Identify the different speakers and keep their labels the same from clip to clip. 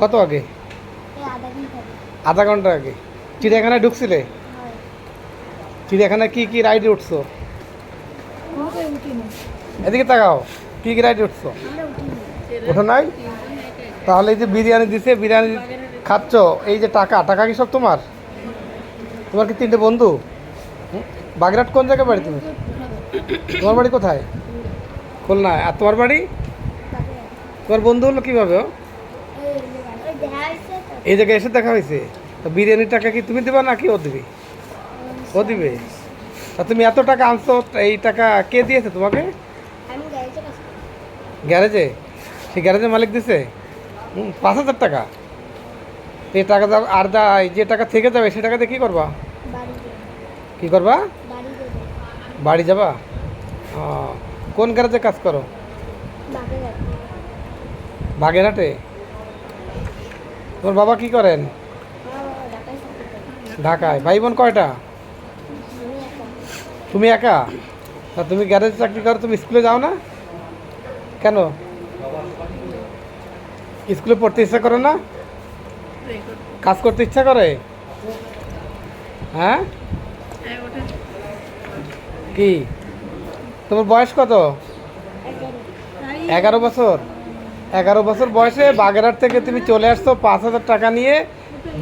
Speaker 1: কত আগে?
Speaker 2: আধা ঘণ্টা আগে।
Speaker 1: চিড়িয়াখানায় ঢুকছিলে? চিড়িয়াখানায় কি কি রাইডে উঠছো? এদিকে তাকাও কি কি রাইডে উঠছো? ওঠো নাই? তাহলে এই যে বিরিয়ানি দিছে বিরিয়ানি খাচ্ছ এই যে টাকা টাকা কি সব তোমার? তোমার কি তিনটে বন্ধু? হুম? বাগেরহাট কোন জায়গায় বাড়ি তুমি? তোমার বাড়ি কোথায়? খুলনায়। আর তোমার বাড়ি? তোমার বন্ধু হলো কীভাবে ও?
Speaker 2: এই
Speaker 1: জায়গায় এসে দেখা হয়েছে? তো বিরিয়ানির টাকা কি তুমি দেবা নাকি ও দিবে? ও দিবে? তা তুমি এত টাকা আনছো এই টাকা কে দিয়েছে তোমাকে? গ্যারেজে সেই গ্যারেজের মালিক দিছে? পাঁচ হাজার টাকা? এই টাকা দাও আর এই যে টাকা থেকে যাবে সে টাকা দিয়ে কী করবা? কী করবা? বাড়ি যাবা। কোন গ্যারেজে কাজ করো? বাগেরহাটে? তোমার বাবা কি করেন?
Speaker 2: ঢাকায়।
Speaker 1: ভাই বোন কয়টা? তুমি একা? তা তুমি গ্যারেজ চাকরি করো তুমি স্কুলে যাও না? কেন? স্কুলে পড়তে ইচ্ছা করে না? কাজ করতে ইচ্ছা করে? হ্যাঁ? কি? তোমার বয়স কত? এগারো বছর? এগারো বছর বয়সে বাগেরহাট থেকে তুমি চলে আসছো পাঁচ হাজার টাকা নিয়ে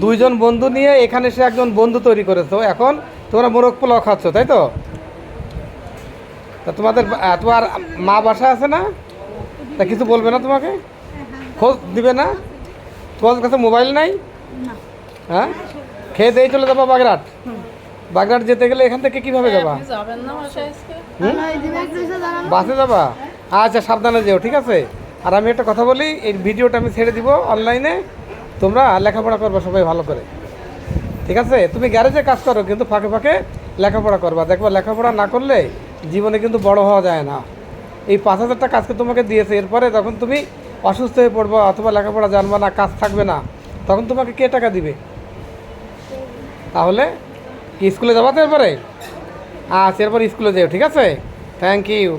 Speaker 1: দুইজন বন্ধু নিয়ে এখানে সে একজন বন্ধু তৈরি করেছ। এখন তোমরা মোরগ পোলাও খাচ্ছ তাই তো? তা তোমাদের তোমার মা বাসা আছে না? তা কিছু বলবে না তোমাকে? খোঁজ দিবে না? তোমাদের কাছে মোবাইল নাই? হ্যাঁ? খেয়ে দিয়ে চলে যাবা বাগেরহাট? বাগেরহাট যেতে গেলে এখান থেকে কীভাবে যাবা? বাসে যাবা? আচ্ছা সাবধানে যেও ঠিক আছে? আর আমি একটা কথা বলি, এই ভিডিওটা আমি ছেড়ে দিব অনলাইনে। তোমরা লেখাপড়া করবা, সবাই ভালো করে। ঠিক আছে? তুমি গ্যারেজে কাজ করো, কিন্তু ফাঁকে ফাঁকে লেখাপড়া করবা। দেখবা লেখাপড়া না করলে জীবনে কিন্তু বড় হওয়া যায় না। এই পাঁচ হাজারটা কাজকে তোমাকে দিয়েছে, এরপরে যখন তুমি অসুস্থ হয়ে পড়বা অথবা লেখাপড়া জানবা না, কাজ থাকবে না, তখন তোমাকে কে টাকা দিবে? তাহলে স্কুলে যাবা তো এরপরে? আচ্ছা এরপর স্কুলে যেও, ঠিক আছে? Thank you